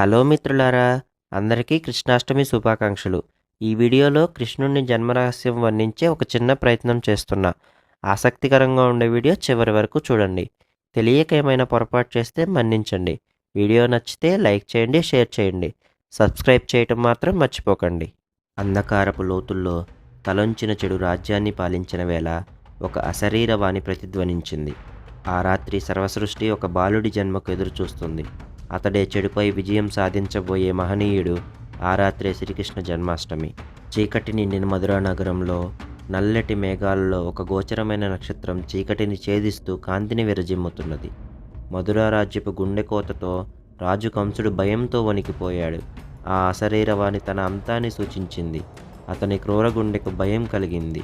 Hello మిత్రులారా అందరికీ కృష్ణాష్టమి శుభాకాంక్షలు. ఈ వీడియోలో కృష్ణుడిని జన్మరహస్యం వర్ణించే ఒక చిన్న ప్రయత్నం చేస్తున్నా. ఆసక్తికరంగా ఉండే వీడియో చివరి వరకు చూడండి. తెలియక ఏమైనా పొరపాటు చేస్తే మన్నించండి. వీడియో నచ్చితే లైక్ చేయండి షేర్ చేయండి. సబ్స్క్రైబ్ చేయటం మాత్రం మర్చిపోకండి. అంధకారపు లోతుల్లో తలొంచిన చెడు రాజ్యాన్ని పాలించిన వేళ ఒక అశరీరవాణి ప్రతిధ్వనించింది. ఆ రాత్రి సర్వసృష్టి ఒక బాలుడి జన్మకు ఎదురు చూస్తుంది అతడే చెడుపై విజయం సాధించబోయే మహనీయుడు ఆ రాత్రే శ్రీకృష్ణ జన్మాష్టమి. చీకటి నిండిన మధురా నగరంలో నల్లటి మేఘాలలో ఒక గోచరమైన నక్షత్రం చీకటిని ఛేదిస్తూ కాంతిని విరజిమ్ముతున్నది. మధురారాజ్యపు గుండెకోతతో గుండె కోతతో రాజు కంసుడు భయంతో వణికిపోయాడు. ఆ అశరీరవాణి తన అంతాన్ని సూచించింది. అతని క్రూర గుండెకు భయం కలిగింది.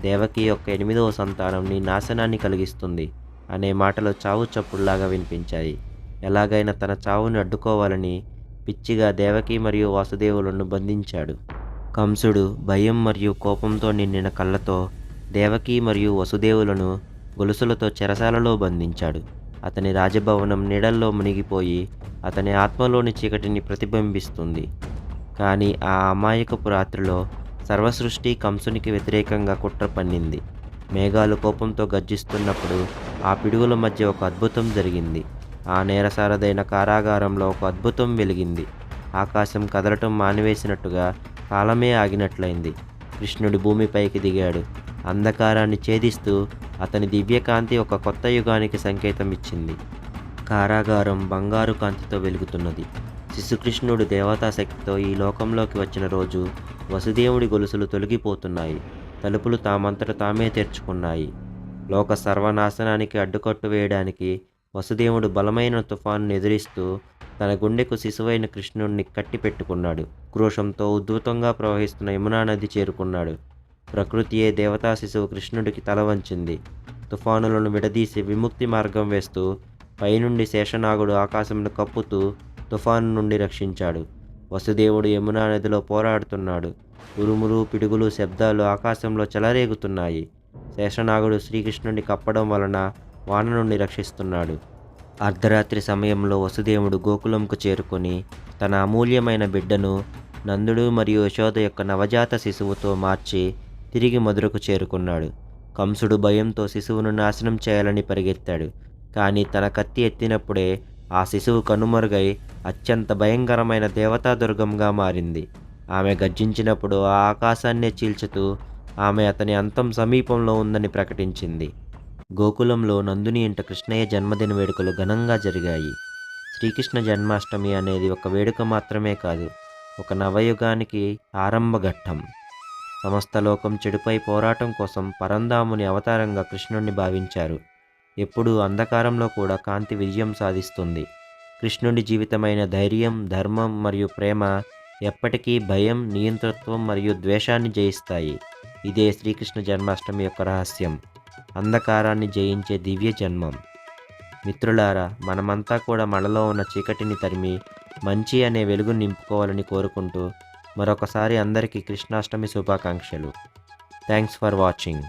దేవకి యొక్క ఎనిమిదవ సంతానం నీ నాశనాన్ని కలిగిస్తుంది అనే మాటలు చావు చప్పుడులాగా వినిపించాయి. ఎలాగైనా తన చావును అడ్డుకోవాలని పిచ్చిగా దేవకి మరియు వాసుదేవులను బంధించాడు. కంసుడు భయం మరియు కోపంతో నిండిన కళ్ళతో దేవకి మరియు వసుదేవులను గొలుసులతో చెరసాలలో బంధించాడు. అతని రాజభవనం నీడల్లో మునిగిపోయి అతని ఆత్మలోని చీకటిని ప్రతిబింబిస్తుంది. కానీ ఆ అమాయకపు రాత్రిలో సర్వసృష్టి కంసునికి వ్యతిరేకంగా కుట్ర పన్నింది. మేఘాలు కోపంతో గర్జిస్తున్నప్పుడు ఆ పిడుగుల మధ్య ఒక అద్భుతం జరిగింది. ఆ నేరసారదైన కారాగారంలో ఒక అద్భుతం వెలిగింది. ఆకాశం కదలటం మానివేసినట్టుగా కాలమే ఆగినట్లయింది. కృష్ణుడు భూమిపైకి దిగాడు. అంధకారాన్ని ఛేదిస్తూ అతని దివ్యకాంతి ఒక కొత్త యుగానికి సంకేతం ఇచ్చింది. కారాగారం బంగారు కాంతితో వెలుగుతున్నది. శిశుకృష్ణుడు దేవతాశక్తితో ఈ లోకంలోకి వచ్చిన రోజు వసుదేవుడి గొలుసులు తొలగిపోతున్నాయి. తలుపులు తామంతట తామే తెరుచుకున్నాయి. లోక సర్వనాశనానికి అడ్డుకట్టు వేయడానికి వసుదేవుడు బలమైన తుఫాను ఎదిరిస్తూ తన గుండెకు శిశువైన కృష్ణుడిని కట్టిపెట్టుకున్నాడు క్రోషంతో ఉద్ధృతంగా ప్రవహిస్తున్న యమునా నది చేరుకున్నాడు. ప్రకృతియే దేవతా శిశువు కృష్ణుడికి తల వంచింది. తుఫానులను విడదీసి విముక్తి మార్గం వేస్తూ పైనుండి శేషనాగుడు ఆకాశంను కప్పుతూ తుఫాను నుండి రక్షించాడు. వసుదేవుడు యమునా నదిలో పోరాడుతున్నాడు. ఉరుములు పిడుగులు శబ్దాలు ఆకాశంలో చెలరేగుతున్నాయి. శేషనాగుడు శ్రీకృష్ణుడిని కప్పడం వలన వాన నుండి రక్షిస్తున్నాడు. అర్ధరాత్రి సమయంలో వసుదేవుడు గోకులంకు చేరుకొని తన అమూల్యమైన బిడ్డను నందుడు మరియు యశోద యొక్క నవజాత శిశువుతో మార్చి తిరిగి మధురకు చేరుకున్నాడు. కంసుడు భయంతో శిశువును నాశనం చేయాలని పరిగెత్తాడు. కానీ తన కత్తి ఎత్తినప్పుడే ఆ శిశువు కనుమరుగై అత్యంత భయంకరమైన దేవతాదుర్గంగా మారింది. ఆమె గర్జించినప్పుడు ఆ ఆకాశాన్నే చీల్చుతూ ఆమె అతని అంతం సమీపంలో ఉందని ప్రకటించింది. గోకులంలో నందుని ఇంట కృష్ణయ్య జన్మదిన వేడుకలు ఘనంగా జరిగాయి. శ్రీకృష్ణ జన్మాష్టమి అనేది ఒక వేడుక మాత్రమే కాదు ఒక నవయుగానికి ఆరంభ ఘట్టం సమస్త లోకం చెడుపై పోరాటం కోసం పరంధాముని అవతారంగా కృష్ణుణ్ణి భావించారు. ఎప్పుడూ అంధకారంలో కూడా కాంతి విజయం సాధిస్తుంది. కృష్ణుడి జీవితమైన ధైర్యం ధర్మం మరియు ప్రేమ ఎప్పటికీ భయం నియంతృత్వం మరియు ద్వేషాన్ని జయిస్తాయి. ఇదే శ్రీకృష్ణ జన్మాష్టమి యొక్క రహస్యం. అంధకారాన్ని జయించే దివ్య జన్మం. మిత్రులారా మనమంతా కూడా మనలో ఉన్న చీకటిని తరిమి మంచి అనే వెలుగు నింపుకోవాలని కోరుకుంటూ మరొకసారి అందరికీ కృష్ణాష్టమి శుభాకాంక్షలు. Thanks for watching.